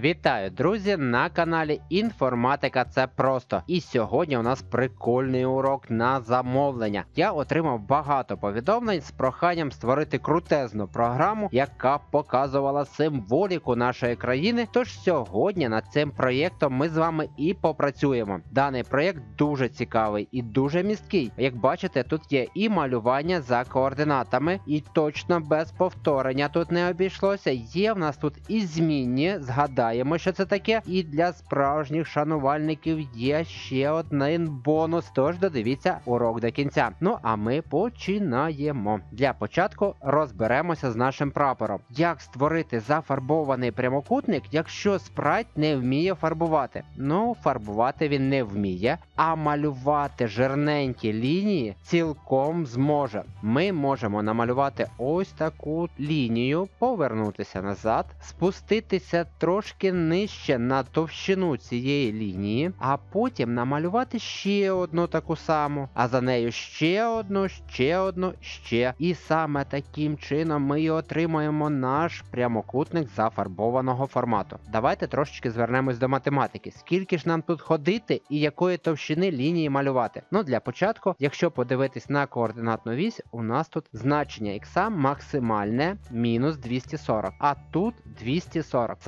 Вітаю, друзі, на каналі Інформатика Це просто. І сьогодні у нас прикольний урок на замовлення. Я отримав багато повідомлень з проханням створити крутезну програму, яка показувала символіку нашої країни. Тож сьогодні над цим проєктом ми з вами і попрацюємо. Даний проєкт дуже цікавий і дуже місткий. Як бачите, тут є і малювання за координатами, і точно без повторення тут не обійшлося. Є в нас тут і змінні. Згадаємо, що це таке. І для справжніх шанувальників є ще один бонус. Тож додивіться урок до кінця. Ну а ми починаємо. Для початку розберемося з нашим прапором. Як створити зафарбований прямокутник, якщо спрайт не вміє фарбувати? Ну, фарбувати він не вміє, а малювати жирненькі лінії цілком зможе. Ми можемо намалювати ось таку лінію, повернутися назад, спуститися трошки нижче на товщину цієї лінії, а потім намалювати ще одну таку саму, а за нею ще одну, ще одну, ще. І саме таким чином ми і отримаємо наш прямокутник зафарбованого формату. Давайте трошечки звернемось до математики. Скільки ж нам тут ходити і якої товщини лінії малювати? Ну для початку, якщо подивитись на координатну вісь, у нас тут значення х максимальне мінус 240, а тут 240.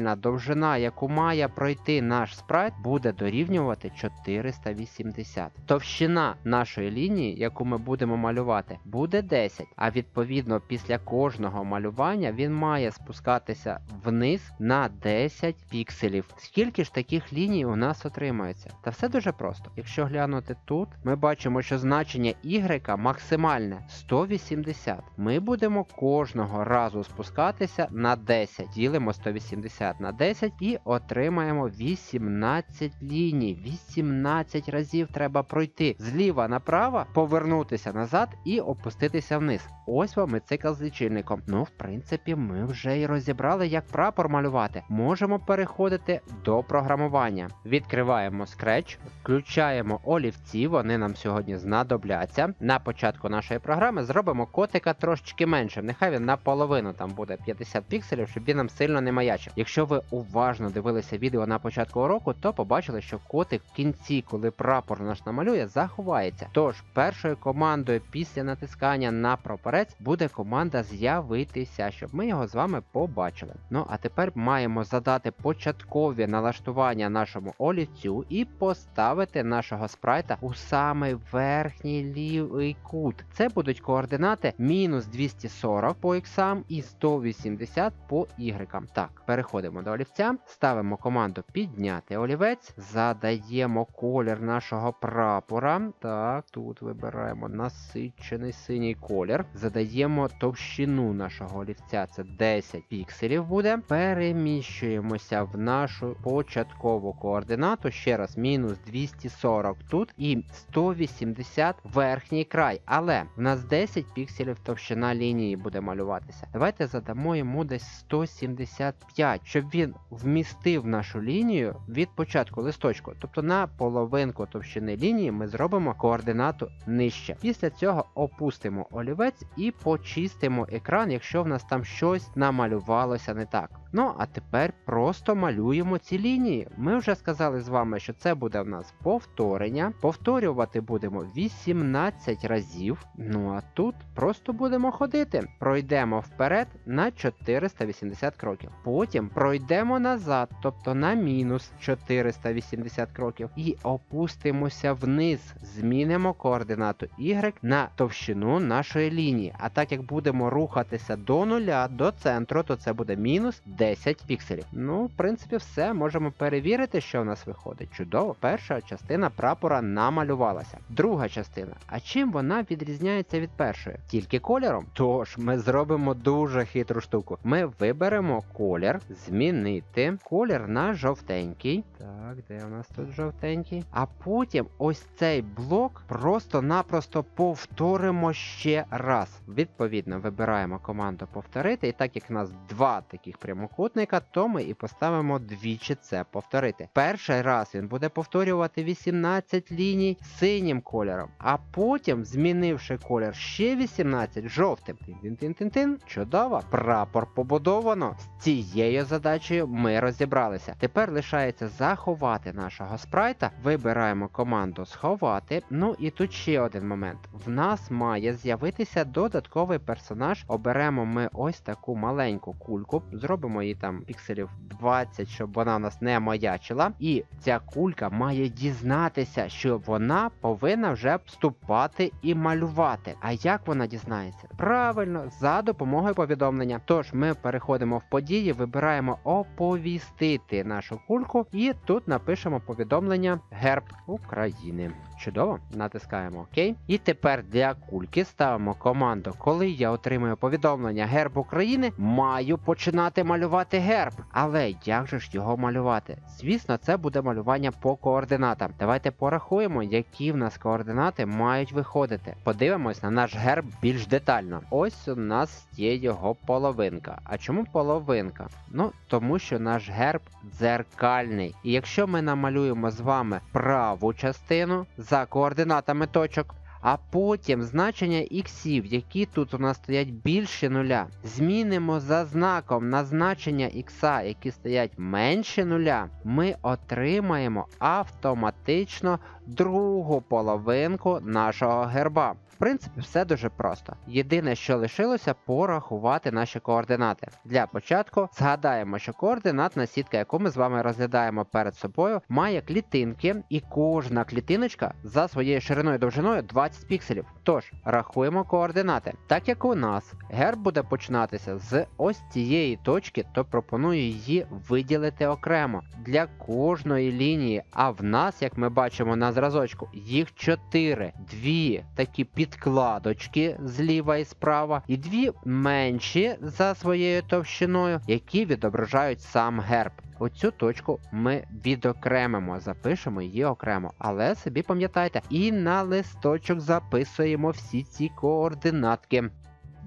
Загальна довжина, яку має пройти наш спрайт, буде дорівнювати 480. Товщина нашої лінії, яку ми будемо малювати, буде 10. А відповідно, після кожного малювання він має спускатися вниз на 10 пікселів. Скільки ж таких ліній у нас отримається? Та все дуже просто. Якщо глянути тут, ми бачимо, що значення y максимальне 180. Ми будемо кожного разу спускатися на 10. Ділимо 180 на 10 і отримаємо 18 ліній. 18 разів треба пройти зліва направо, повернутися назад і опуститися вниз. Ось вам і цикл з лічильником. Ну, в принципі, ми вже і розібрали, як прапор малювати. Можемо переходити до програмування. Відкриваємо Scratch, включаємо олівці, вони нам сьогодні знадобляться. На початку нашої програми зробимо котика трошечки меншим. Нехай він наполовину там буде 50 пікселів, щоб він нам сильно не маячив. Якщо ви уважно дивилися відео на початку уроку, то побачили, що котик в кінці, коли прапор наш намалює, заховається. Тож першою командою після натискання на прапорець буде команда з'явитися, щоб ми його з вами побачили. Ну а тепер маємо задати початкові налаштування нашому олівцю і поставити нашого спрайта у самий верхній лівий кут. Це будуть координати мінус 240 по іксам і 180 по ігрекам. Так, переходимо до олівця, ставимо команду підняти олівець, задаємо колір нашого прапора. Так, тут вибираємо насичений синій колір. Задаємо товщину нашого олівця, це 10 пікселів буде. Переміщуємося в нашу початкову координату. Ще раз, мінус 240 тут і 180 верхній край. Але в нас 10 пікселів товщина лінії буде малюватися. Давайте задамо йому десь 175, щоб він вмістив нашу лінію від початку листочку. Тобто на половинку товщини лінії ми зробимо координату нижче. Після цього опустимо олівець і почистимо екран, якщо в нас там щось намалювалося не так. Ну а тепер просто малюємо ці лінії. Ми вже сказали з вами, що це буде в нас повторення. Повторювати будемо 18 разів. Ну а тут просто будемо ходити. Пройдемо вперед на 480 кроків. Потім пройдемо назад, тобто на мінус 480 кроків. І опустимося вниз. Змінимо координату Y на товщину нашої лінії. А так як будемо рухатися до нуля, до центру, то це буде мінус 10 пікселів. Ну, в принципі, все. Можемо перевірити, що в нас виходить. Чудово, перша частина прапора намалювалася. Друга частина. А чим вона відрізняється від першої? Тільки кольором. Тож ми зробимо дуже хитру штуку. Ми виберемо колір, змінити колір на жовтенький. Так, де у нас тут жовтенький? А потім ось цей блок просто-напросто повторимо ще раз. Відповідно, вибираємо команду повторити, і так як у нас два таких прямокутника, прямокутника, то ми і поставимо двічі це повторити. Перший раз він буде повторювати 18 ліній синім кольором, а потім, змінивши колір ще 18 жовтим. Тин-тин-тин-тин. Чудово! Прапор побудовано. З цією задачею ми розібралися. Тепер лишається заховати нашого спрайта. Вибираємо команду сховати. Ну і тут ще один момент. В нас має з'явитися додатковий персонаж. Оберемо ми ось таку маленьку кульку, зробимо її там пікселів 20, щоб вона у нас не маячила. І ця кулька має дізнатися, що вона повинна вже вступати і малювати. А як вона дізнається? Правильно, за допомогою повідомлення. Тож ми переходимо в події, вибираємо оповістити нашу кульку, і тут напишемо повідомлення Герб України. Чудово, натискаємо ОК. І тепер для кульки ставимо команду, коли я отримую повідомлення Герб України, маю починати малювати герб. Але як же ж його малювати? Звісно, це буде малювання по координатам. Давайте порахуємо, які в нас координати мають виходити. Подивимось на наш герб більш детально. Ось у нас є його половинка. А чому половинка? Ну, тому що наш герб дзеркальний. І якщо ми намалюємо з вами праву частину за координатами точок, а потім значення іксів, які тут у нас стоять більше нуля, змінимо за знаком на значення ікса, які стоять менше нуля, ми отримаємо автоматично другу половинку нашого герба. В принципі, все дуже просто. Єдине, що лишилося, порахувати наші координати. Для початку згадаємо, що координатна сітка, яку ми з вами розглядаємо перед собою, має клітинки, і кожна клітиночка за своєю шириною і довжиною 20 пікселів. Тож рахуємо координати. Так як у нас герб буде починатися з ось цієї точки, то пропоную її виділити окремо для кожної лінії. А в нас, як ми бачимо на зразочку, їх 4. Дві такі підкладочки зліва і справа, і дві менші за своєю товщиною, які відображають сам герб. Оцю точку ми відокремимо, запишемо її окремо. Але собі пам'ятайте, і на листочок записуємо всі ці координатки.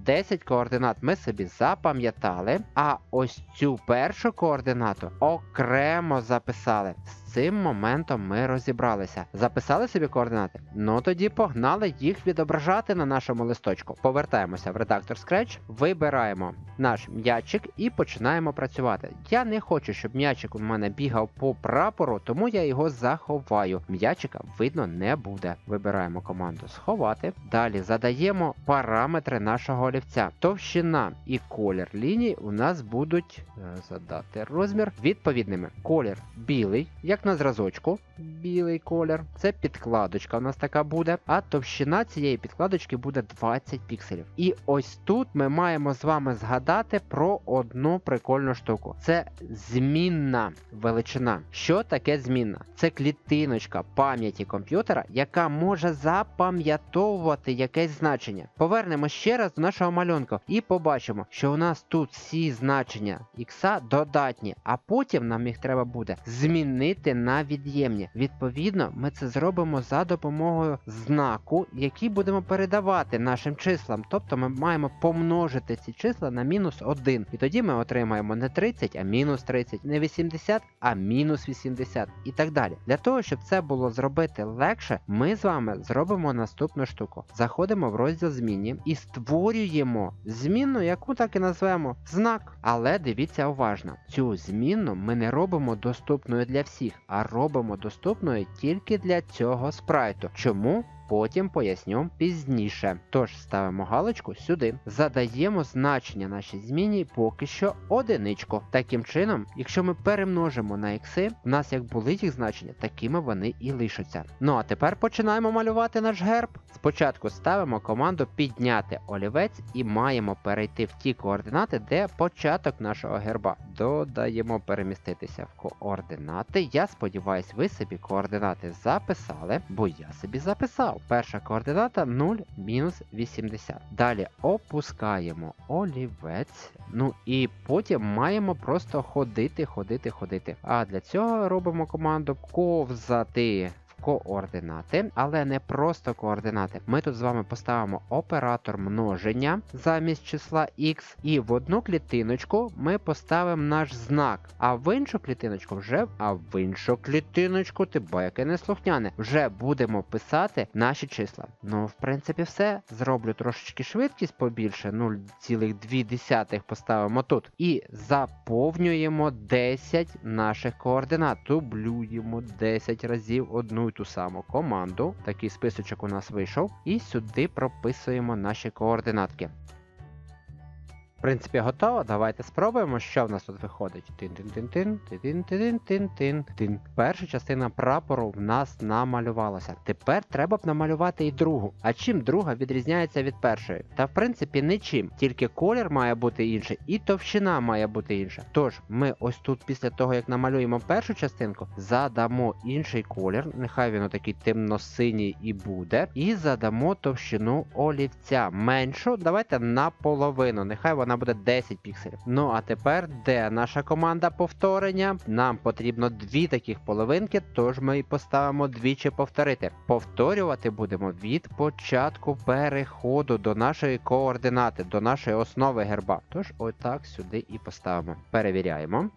10 координат ми собі запам'ятали, а ось цю першу координату окремо записали. Цим моментом ми розібралися. Записали собі координати? Ну тоді погнали їх відображати на нашому листочку. Повертаємося в редактор Scratch, вибираємо наш м'ячик і починаємо працювати. Я не хочу, щоб м'ячик у мене бігав по прапору, тому я його заховаю. М'ячика видно не буде. Вибираємо команду сховати. Далі задаємо параметри нашого олівця. Товщина і колір ліній у нас будуть е, задати розмір відповідними. Колір білий, як на зразочку. Білий колір. Це підкладочка у нас така буде. А товщина цієї підкладочки буде 20 пікселів. І ось тут ми маємо з вами згадати про одну прикольну штуку. Це змінна величина. Що таке змінна? Це клітиночка пам'яті комп'ютера, яка може запам'ятовувати якесь значення. Повернемо ще раз до нашого малюнку і побачимо, що у нас тут всі значення ікса додатні, а потім нам їх треба буде змінити на від'ємні. Відповідно, ми це зробимо за допомогою знаку, який будемо передавати нашим числам. Тобто ми маємо помножити ці числа на мінус 1. І тоді ми отримаємо не 30, а мінус 30, не 80, а мінус 80 і так далі. Для того, щоб це було зробити легше, ми з вами зробимо наступну штуку. Заходимо в розділ зміні і створюємо змінну, яку так і назвемо знак. Але дивіться уважно, цю змінну ми не робимо доступною для всіх, а робимо доступною тільки для цього спрайту. Чому? Потім поясню пізніше. Тож ставимо галочку сюди, задаємо значення нашій зміні поки що одиничку. Таким чином, якщо ми перемножимо на ікси, в нас як були їх значення, такими вони і лишаться. Ну а тепер починаємо малювати наш герб. Спочатку ставимо команду підняти олівець і маємо перейти в ті координати, де початок нашого герба. Додаємо переміститися в координати. Я сподіваюсь, ви собі координати записали, бо я собі записав. Перша координата 0 мінус 80. Далі опускаємо олівець. Ну і потім маємо просто ходити, ходити, ходити. А для цього робимо команду ковзати. Координати, але не просто координати. Ми тут з вами поставимо оператор множення замість числа x, і в одну клітиночку ми поставимо наш знак, а в іншу клітиночку вже, а в іншу клітиночку, ти яке неслухняне, вже будемо писати наші числа. Ну, в принципі, все. Зроблю трошечки швидкість побільше, 0,2 поставимо тут. І заповнюємо 10 наших координат. Дублюємо 10 разів одну ту саму команду. Такий списочок у нас вийшов. І сюди прописуємо наші координатки. Принципі, готово. Давайте спробуємо, що в нас тут виходить. Тин-тин-тин-тин, тин-тин-тин-тин-тин. Перша частина прапору в нас намалювалася. Тепер треба б намалювати і другу. А чим друга відрізняється від першої? Та в принципі нічим. Тільки колір має бути інший, і товщина має бути інша. Тож, ми ось тут, після того, як намалюємо першу частинку, задамо інший колір. Нехай він отакий темно-синій і буде. І задамо товщину олівця. Меншу. Давайте наполовину. Нехай вона буде 10 пікселів. Ну а тепер де наша команда повторення? Нам потрібно дві таких половинки, тож ми і поставимо двічі повторити. Повторювати будемо від початку переходу до нашої координати, до нашої основи герба. Тож отак сюди і поставимо. Перевіряємо.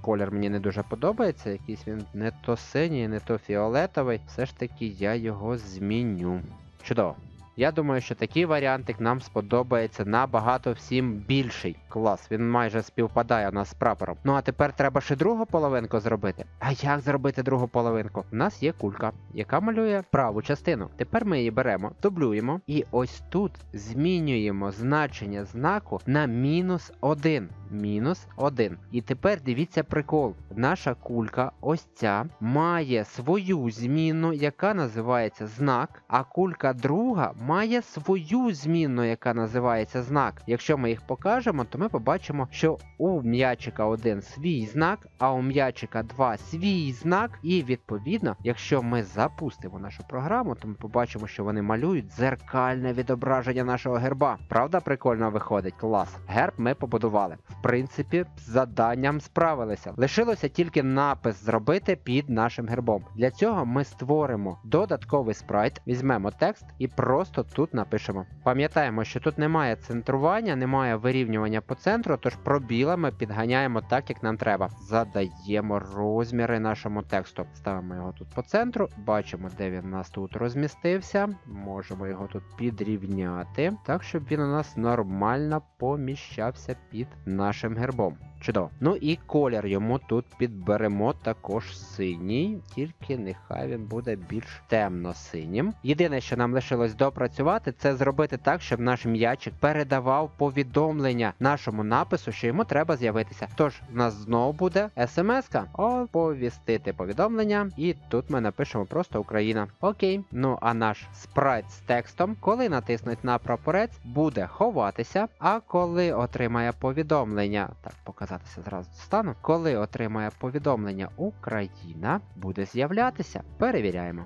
Колір мені не дуже подобається, якийсь він не то синій, не то фіолетовий. Все ж таки я його зміню. Чудово. Я думаю, що такий варіантик нам сподобається набагато всім більший. Клас, він майже співпадає у нас з прапором. Ну а тепер треба ще другу половинку зробити. А як зробити другу половинку? У нас є кулька, яка малює праву частину. Тепер ми її беремо, дублюємо, і ось тут змінюємо значення знаку на мінус 1. Мінус 1. І тепер дивіться прикол. Наша кулька, ось ця, має свою змінну, яка називається знак, а кулька друга має свою змінну, яка називається знак. Якщо ми їх покажемо, то ми побачимо, що у м'ячика один свій знак, а у м'ячика 2 свій знак. І відповідно, якщо ми запустимо нашу програму, то ми побачимо, що вони малюють дзеркальне відображення нашого герба. Правда, прикольно виходить? Клас. Герб ми побудували. Принципі, з заданням справилися. Лишилося тільки напис зробити під нашим гербом. Для цього ми створимо додатковий спрайт, візьмемо текст і просто тут напишемо. Пам'ятаємо, що тут немає центрування, немає вирівнювання по центру, тож пробілами підганяємо так, як нам треба. Задаємо розміри нашому тексту. Ставимо його тут по центру, бачимо, де він у нас тут розмістився. Можемо його тут підрівняти, так, щоб він у нас нормально поміщався під нашим гербом. Чудово. Ну і колір йому тут підберемо також синій, тільки нехай він буде більш темно-синім. Єдине, що нам лишилось допрацювати, це зробити так, щоб наш м'ячик передавав повідомлення нашому напису, що йому треба з'явитися. Тож, в нас знову буде смс-ка оповістити повідомлення, і тут ми напишемо просто Україна. Окей. Ну а наш спрайт з текстом, коли натиснуть на прапорець, буде ховатися. А коли отримає повідомлення, так показатися зразу стану, коли отримає повідомлення Україна, буде з'являтися. Перевіряємо.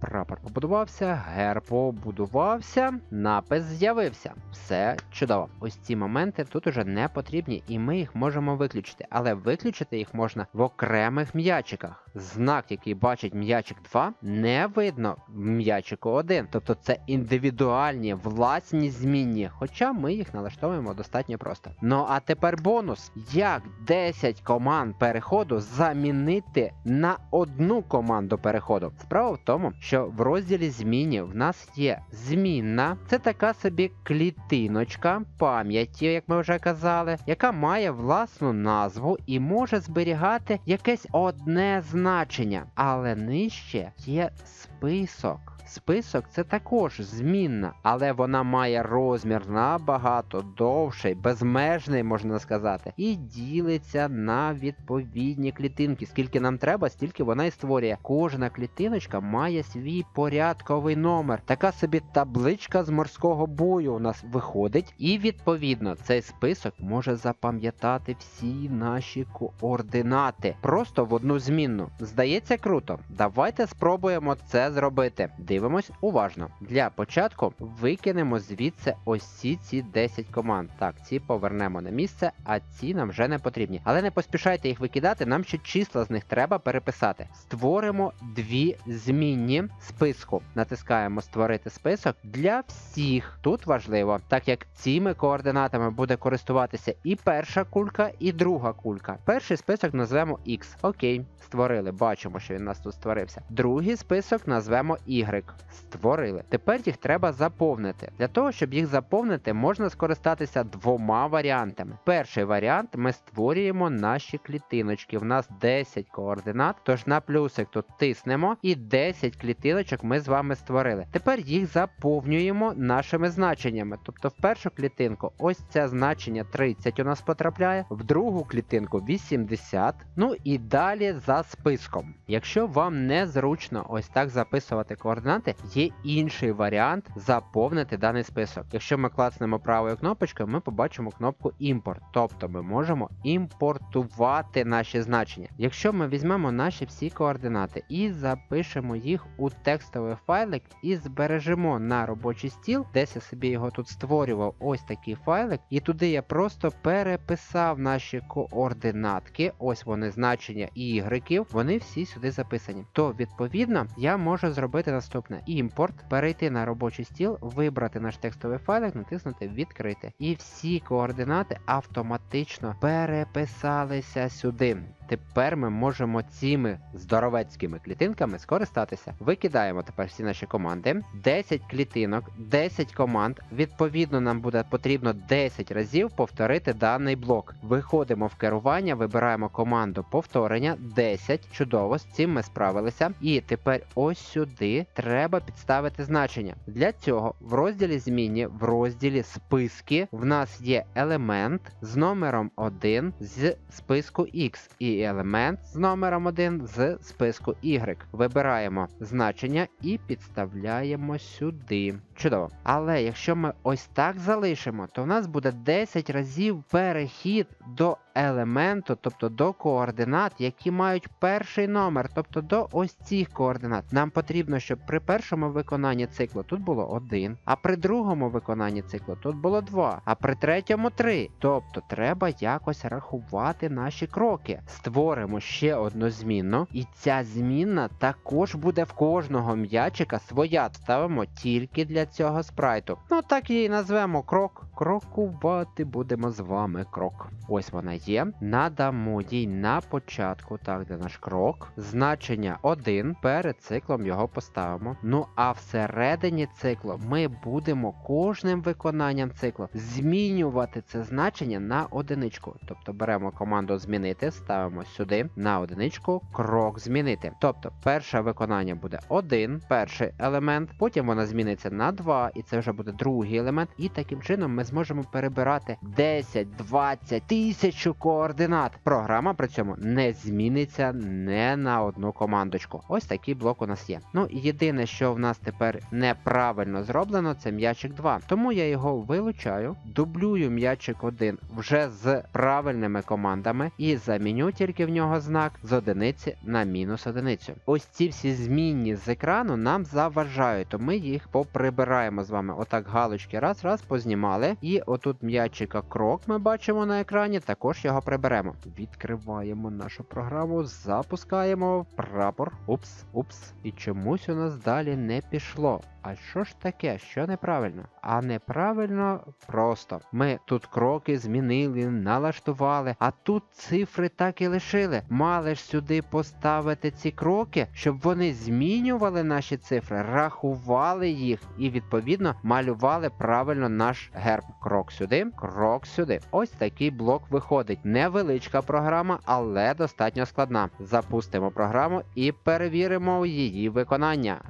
Прапор побудувався, герб побудувався, напис з'явився. Все чудово. Ось ці моменти тут уже не потрібні, і ми їх можемо виключити. Але виключити їх можна в окремих м'ячиках. Знак, який бачить м'ячик 2, не видно в м'ячику 1. Тобто це індивідуальні власні змінні, хоча ми їх налаштовуємо достатньо просто. Ну а тепер бонус: як 10 команд переходу замінити на одну команду переходу. Справа в тому, що в розділі змінів в нас є змінна, це така собі клітиночка пам'яті, як ми вже казали, яка має власну назву і може зберігати якесь одне значення. Але нижче є список. Список це також змінна, але вона має розмір набагато довший, безмежний, можна сказати, і ділиться на відповідні клітинки. Скільки нам треба, стільки вона і створює. Кожна клітиночка має свій порядковий номер. Така собі табличка з морського бою у нас виходить, і відповідно цей список може запам'ятати всі наші координати просто в одну змінну. Здається круто. Давайте спробуємо це зробити? Дивимось уважно. Для початку викинемо звідси ось ці ці 10 команд. Так, ці повернемо на місце, а ці нам вже не потрібні. Але не поспішайте їх викидати, нам ще числа з них треба переписати. Створимо дві змінні списку. Натискаємо створити список для всіх. Тут важливо, так як цими координатами буде користуватися і перша кулька, і друга кулька. Перший список назвемо X. Окей, створили. Бачимо, що він у нас тут створився. Другий список назвемо Y. Створили. Тепер їх треба заповнити. Для того, щоб їх заповнити, можна скористатися двома варіантами. Перший варіант ми створюємо наші клітиночки. У нас 10 координат, тож на плюсик тут тиснемо і 10 клітиночок ми з вами створили. Тепер їх заповнюємо нашими значеннями. Тобто в першу клітинку ось це значення 30 у нас потрапляє, в другу клітинку 80, ну і далі за списком. Якщо вам незручно ось так записувати координати, є інший варіант заповнити даний список. Якщо ми клацнемо правою кнопочкою, ми побачимо кнопку імпорт, тобто ми можемо імпортувати наші значення. Якщо ми візьмемо наші всі координати і запишемо їх у текстовий файлик і збережемо на робочий стіл, десь я собі його тут створював ось такий файлик, і туди я просто переписав наші координатки, ось вони значення ігреків, вони всі сюди записані. То відповідно я можу зробити наступне: імпорт, перейти на робочий стіл, вибрати наш текстовий файлик, натиснути відкрити. І всі координати автоматично переписалися сюди. Тепер ми можемо цими здоровецькими клітинками скористатися. Викидаємо тепер всі наші команди. 10 клітинок, 10 команд. Відповідно, нам буде потрібно 10 разів повторити даний блок. Виходимо в керування, вибираємо команду повторення 10. Чудово, з цим ми справилися. І тепер ось сюди треба підставити значення. Для цього в розділі зміні, в розділі списки, в нас є елемент з номером 1 з списку X. І елемент з номером 1 з списку Y. Вибираємо значення і підставляємо сюди. Чудово. Але якщо ми ось так залишимо, то в нас буде 10 разів перехід до елементу, тобто до координат, які мають перший номер, тобто до ось цих координат. Нам потрібно, щоб при першому виконанні циклу тут було 1, а при другому виконанні циклу тут було 2, а при третьому 3. Тобто треба якось рахувати наші кроки. Створимо ще одну змінну, і ця змінна також буде в кожного м'ячика своя. Ставимо тільки для цього спрайту. Ну так її назвемо крок. Крокувати будемо з вами крок. Ось вона є. Надамо їй на початку, так, де наш крок. Значення 1. Перед циклом його поставимо. Ну а всередині циклу ми будемо кожним виконанням циклу змінювати це значення на одиничку. Тобто беремо команду змінити, ставимо сюди на одиничку крок змінити. Тобто, перше виконання буде 1, перший елемент, потім вона зміниться на 2, і це вже буде другий елемент. І таким чином ми зможемо перебирати 10, 20, тисячу координат. Програма при цьому не зміниться не на одну командочку. Ось такий блок у нас є. Ну, єдине, що в нас тепер неправильно зроблено, це м'ячик 2. Тому я його вилучаю, дублюю м'ячик 1 вже з правильними командами і заміню тільки в нього знак з одиниці на мінус одиницю. Ось ці всі змінні з екрану нам заважають, то ми їх поприбираємо з вами. Отак галочки раз, раз познімали. І отут м'ячика крок ми бачимо на екрані, також його приберемо. Відкриваємо нашу програму, запускаємо прапор. Упс, упс. І чомусь у нас далі не пішло. А що ж таке? Що неправильно? А неправильно просто. Ми тут кроки змінили, налаштували, а тут цифри так і лишили. Мали ж сюди поставити ці кроки, щоб вони змінювали наші цифри, рахували їх і відповідно малювали правильно наш герб. Крок сюди, крок сюди. Ось такий блок виходить. Невеличка програма, але достатньо складна. Запустимо програму і перевіримо її виконання.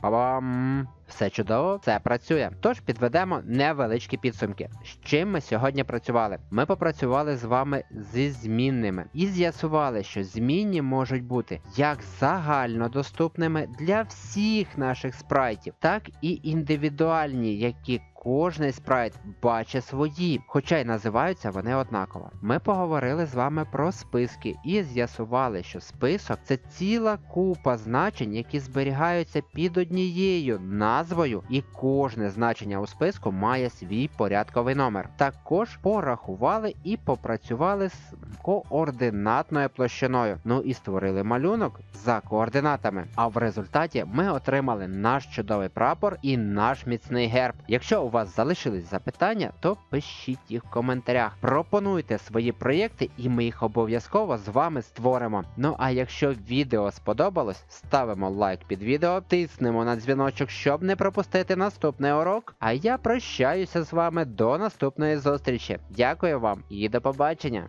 Па-бам! Все чудово, все працює. Тож підведемо невеличкі підсумки. З чим ми сьогодні працювали? Ми попрацювали з вами зі змінними і з'ясували, що змінні можуть бути як загальнодоступними для всіх наших спрайтів, так і індивідуальні, які Кожний спрайт бачить свої, хоча й називаються вони однаково. Ми поговорили з вами про списки і з'ясували, що список це ціла купа значень, які зберігаються під однією назвою, і кожне значення у списку має свій порядковий номер. Також порахували і попрацювали з координатною площиною. Ну і створили малюнок за координатами. А в результаті ми отримали наш чудовий прапор і наш міцний герб. Якщо у вас залишились запитання, то пишіть їх в коментарях. Пропонуйте свої проєкти, і ми їх обов'язково з вами створимо. Ну а якщо відео сподобалось, ставимо лайк під відео, тиснемо на дзвіночок, щоб не пропустити наступний урок. А я прощаюся з вами до наступної зустрічі. Дякую вам і до побачення!